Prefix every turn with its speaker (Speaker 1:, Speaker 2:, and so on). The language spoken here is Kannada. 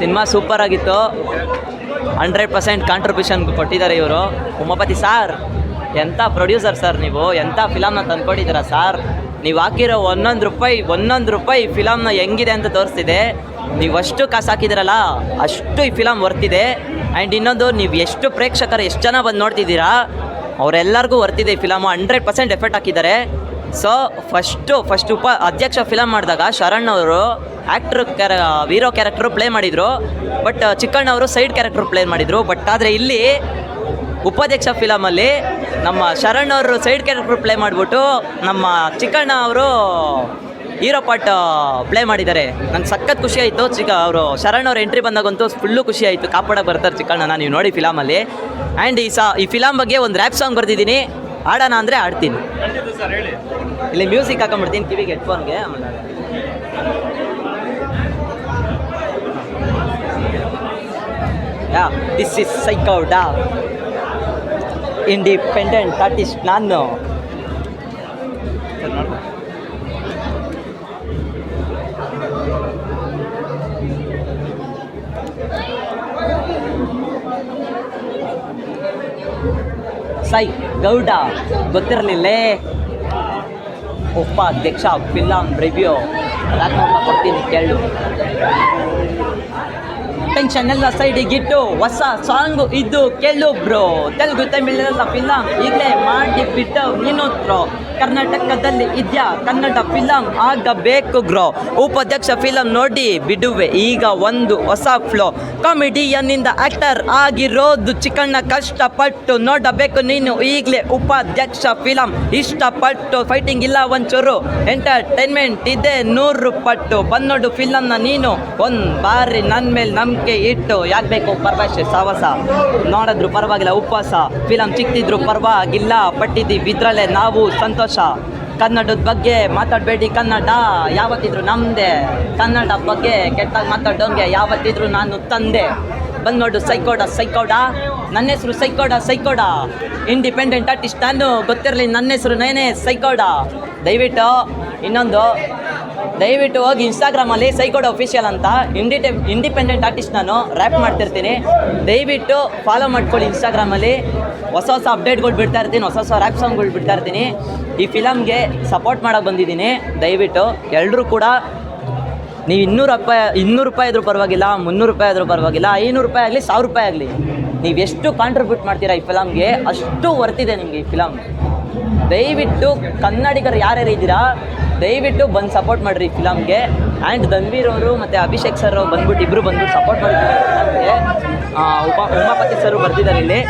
Speaker 1: ಸಿನಿಮಾ?
Speaker 2: ಸೂಪರ್ ಆಗಿತ್ತು. ಹಂಡ್ರೆಡ್ ಪರ್ಸೆಂಟ್ ಕಾಂಟ್ರಿಬ್ಯೂಷನ್ ಕೊಟ್ಟಿದ್ದಾರೆ ಇವರು. ಉಮಾಪತಿ ಸಾರ್ ಎಂಥ ಪ್ರೊಡ್ಯೂಸರ್ ಸರ್ ನೀವು? ಎಂಥ ಫಿಲಮ್ನ ತಂದ್ಕೊಟ್ಟಿದ್ದೀರಾ ಸರ್ ನೀವು ಹಾಕಿರೋ ಒಂದೊಂದು ರೂಪಾಯಿ ಒಂದೊಂದು ರೂಪಾಯಿ ಫಿಲಮ್ನ ಹೆಂಗಿದೆ ಅಂತ ತೋರಿಸ್ತಿದೆ. ನೀವು ಅಷ್ಟು ಕಾಸು ಹಾಕಿದ್ದೀರಲ್ಲ ಅಷ್ಟು ಈ ಫಿಲಮ್ ವರ್ತಿದೆ ಆ್ಯಂಡ್ ಇನ್ನೊಂದು, ನೀವು ಎಷ್ಟು ಪ್ರೇಕ್ಷಕರು, ಎಷ್ಟು ಜನ ಬಂದು ನೋಡ್ತಿದ್ದೀರಾ, ಅವರೆಲ್ಲರಿಗೂ ವರ್ತಿದೆ ಈ ಫಿಲಮು ಹಂಡ್ರೆಡ್ ಪರ್ಸೆಂಟ್ ಎಫೆಕ್ಟ್ ಹಾಕಿದ್ದಾರೆ. So first first Upadhyaksha film ಮಾಡಿದಾಗ ಶರಣ್ ಅವರು ಆ್ಯಕ್ಟ್ರ್ ಕ್ಯಾರ ವೀರೋ ಕ್ಯಾರೆಕ್ಟ್ರು ಪ್ಲೇ ಮಾಡಿದರು. ಬಟ್ ಚಿಕ್ಕಣ್ಣವರು ಸೈಡ್ ಕ್ಯಾರೆಕ್ಟ್ರು ಪ್ಲೇ ಮಾಡಿದರು. ಬಟ್ ಆದರೆ ಇಲ್ಲಿ ಉಪಾಧ್ಯಕ್ಷ ಫಿಲಮಲ್ಲಿ ನಮ್ಮ ಶರಣ್ ಅವರು ಸೈಡ್ ಕ್ಯಾರೆಕ್ಟ್ರು ಪ್ಲೇ ಮಾಡಿಬಿಟ್ಟು ನಮ್ಮ ಚಿಕ್ಕಣ್ಣ ಅವರು ಹೀರೋ ಪಾರ್ಟ್ ಪ್ಲೇ ಮಾಡಿದ್ದಾರೆ. ನಂಗೆ ಸಖತ್ ಖುಷಿ ಆಯಿತು. ಚಿಕ್ಕ ಅವರು ಶರಣ್ ಅವ್ರ ಎಂಟ್ರಿ ಬಂದಾಗಂತೂ ಫುಲ್ಲು ಖುಷಿ ಆಯಿತು. ಕಾಪಾಡಕ್ಕೆ ಬರ್ತಾರೆ ಚಿಕ್ಕಣ್ಣನ ನೀವು ನೋಡಿ ಫಿಲಮಲ್ಲಿ ಆ್ಯಂಡ್ ಈ ಸಾ ಈ ಫಿಲಮ್ ಬಗ್ಗೆ ಒಂದು ರ್ಯಾಪ್ ಸಾಂಗ್ ಬರ್ದಿದ್ದೀನಿ. ಆಡೋಣ ಅಂದರೆ ಆಡ್ತೀನಿ ಇಲ್ಲಿ ಮ್ಯೂಸಿಕ್ ಹಾಕೊಂಡ್ಬಿಡ್ತೀನಿ. ಕಿವಿಗೆ ಹೆಡ್ಫೋನ್ಗೆ yeah this is Saigowda independent artist ನಾನು ಸೈ ಗೌಡ ಗೊತ್ತಿರಲಿಲ್ಲೇ. ಉಪಾಧ್ಯಕ್ಷ ಫಿಲಮ್ ರಿವ್ಯೂ. ರಾತ್ಮಪ್ಪ ಕೊಡ್ತೀನಿ ಕೇಳು. ಟೆನ್ಷನ್ ಸೈಡಿಗೆ ಇಟ್ಟು ಹೊಸ ಸಾಂಗು ಇದ್ದು ಕೇಳು ಬ್ರೋ ತೆಲುಗು ತಮಿಳೆಲ್ಲ ಫಿಲಂ ಈಗಲೇ ಮಾಡಿ ಬಿಟ್ಟು ನೀನು ಕರ್ನಾಟಕದಲ್ಲಿ ಇದೆಯಾ? ಕನ್ನಡ ಫಿಲಂ ಆಗಬೇಕು ಗ್ರೋ ಉಪಾಧ್ಯಕ್ಷ ಫಿಲಂ ನೋಡಿ ಬಿಡುವೆ. ಈಗ ಒಂದು ಹೊಸ ಫ್ಲೋ ಕಾಮಿಡಿಯನ್ನಿಂದ ಆಕ್ಟರ್ ಆಗಿರೋದು ಚಿಕ್ಕಣ್ಣ ಕಷ್ಟಪಟ್ಟು ನೋಡಬೇಕು. ನೀನು ಈಗಲೇ ಉಪಾಧ್ಯಕ್ಷ ಫಿಲಂ ಇಷ್ಟಪಟ್ಟು. ಫೈಟಿಂಗ್ ಇಲ್ಲ ಒಂಚೂರು. ಎಂಟರ್ಟೈನ್ಮೆಂಟ್ ಇದೆ ನೂರು ಪಟ್ಟು. ಬನ್ನೋಡು ಫಿಲಂನ ನೀನು. ಒಂದು ಬಾರಿ ನನ್ನ ಮೇಲೆ ನಂಬಿಕೆ ಇಟ್ಟು ಯಾಕೆ ಬೇಕು? ಪರಭಾಷೆ ಸಾವಸ. ನೋಡಿದ್ರು ಪರವಾಗಿಲ್ಲ, ಉಪವಾಸ. ಫಿಲಮ್ ಚಿಕ್ತಿದ್ರು ಪರವಾಗಿಲ್ಲ, ಪಟ್ಟಿದ್ದೀವಿ ಇದ್ರಲ್ಲೇ ನಾವು ಸಂತೋಷ. ಕನ್ನಡದ ಬಗ್ಗೆ ಮಾತಾಡಬೇಡಿ ಕನ್ನಡ, ಯಾವತ್ತಿದ್ರು ನಮ್ಮದೇ ಕನ್ನಡ ಬಗ್ಗೆ ಕೆಟ್ಟಾಗಿ ಮಾತಾಡೋಂಗೆ ಯಾವತ್ತಿದ್ರು ನಾನು ತಂದೆ. ಬಂದು ನೋಡು, ಸೈಕೋಡ ಸೈಕೋಡ. ನನ್ನ ಹೆಸರು ಸೈಕೋಡ ಸೈಕೋಡ. ಇಂಡಿಪೆಂಡೆಂಟ್ ಆರ್ಟಿಸ್ಟ್ ನಾನು, ಗೊತ್ತಿರಲಿ, ನನ್ನ ಹೆಸರು ನೇನೆ ಸೈಕೋಡ. ದಯವಿಟ್ಟು ಇನ್ನೊಂದು ದಯವಿಟ್ಟು ಹೋಗಿ ಇನ್ಸ್ಟಾಗ್ರಾಮಲ್ಲಿ ಸೈಕೋಡ್ ಅಫಿಷಿಯಲ್ ಅಂತ ಇಂಡಿಟೆ ಇಂಡಿಪೆಂಡೆಂಟ್ ಆರ್ಟಿಸ್ಟ್ ನಾನು ರ್ಯಾಪ್ ಮಾಡ್ತಿರ್ತೀನಿ. ದಯವಿಟ್ಟು ಫಾಲೋ ಮಾಡ್ಕೊಳ್ಳಿ ಇನ್ಸ್ಟಾಗ್ರಾಮಲ್ಲಿ ಹೊಸ ಹೊಸ ಅಪ್ಡೇಟ್ಗಳು ಬಿಡ್ತಾ ಇರ್ತೀನಿ, ಹೊಸ ಹೊಸ ರ್ಯಾಪ್ ಸಾಂಗ್ಗಳು ಬಿಡ್ತಾ ಇರ್ತೀನಿ. ಈ ಫಿಲಮ್ಗೆ ಸಪೋರ್ಟ್ ಮಾಡೋಕ್ಕೆ ಬಂದಿದ್ದೀನಿ. ದಯವಿಟ್ಟು ಎಲ್ಲರೂ ಕೂಡ ನೀವು ಇನ್ನೂರು ರೂಪಾಯಿ ಇನ್ನೂರು ರೂಪಾಯಿ ಆದರೂ ಪರವಾಗಿಲ್ಲ, ಮುನ್ನೂರು ರೂಪಾಯಿ ಆದರೂ ಪರವಾಗಿಲ್ಲ, ಐನೂರು ರೂಪಾಯಿ ಆಗಲಿ, ಸಾವಿರ ರೂಪಾಯಿ ಆಗಲಿ. ನೀವು ಎಷ್ಟು ಕಾಂಟ್ರಿಬ್ಯೂಟ್ ಮಾಡ್ತೀರಾ ಈ ಫಿಲಮ್ಗೆ ಅಷ್ಟು ವರ್ತಿದೆ ನಿಮಗೆ ಈ ಫಿಲಮ್ ದಯವಿಟ್ಟು ಕನ್ನಡಿಗರು ಯಾರ್ಯಾರು ಇದ್ದೀರಾ ದಯವಿಟ್ಟು ಬಂದು ಸಪೋರ್ಟ್ ಮಾಡಿರಿ ಫಿಲಮ್ಗೆ. ಆ್ಯಂಡ್ ಧನ್ವೀರ್ ಅವರು ಮತ್ತು ಅಭಿಷೇಕ್ ಸರ್ ಬಂದ್ಬಿಟ್ಟು ಇಬ್ಬರು ಬಂದ್ಬಿಟ್ಟು ಸಪೋರ್ಟ್ ಮಾಡಿದ್ದಾರೆ ಉಪ, ಉಮಾಪತಿ ಸರ್ ಬರ್ತಿದ್ದಾರೆ ಇಲ್ಲಿ.